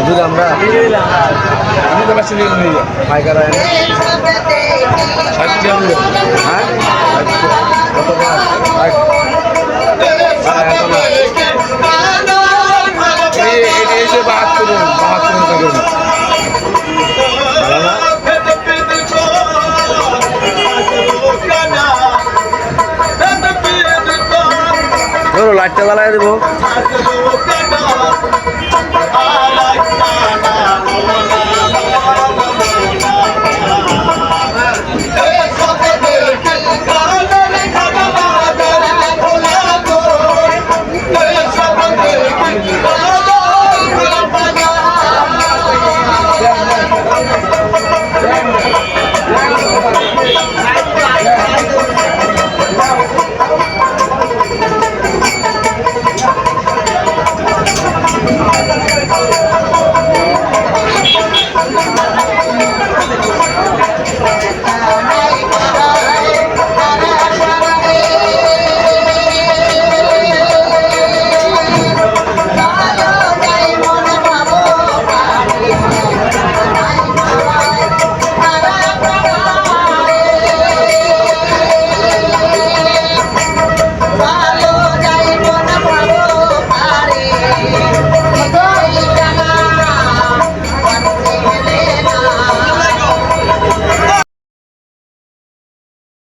আমরা আমি তো বেশি নিয়ে নিয়ে পাইকার হয়? কত বাহাত্তর বাহাত্তর টাকা ধরো লাইটটা জ্বালাই দেবো Bye.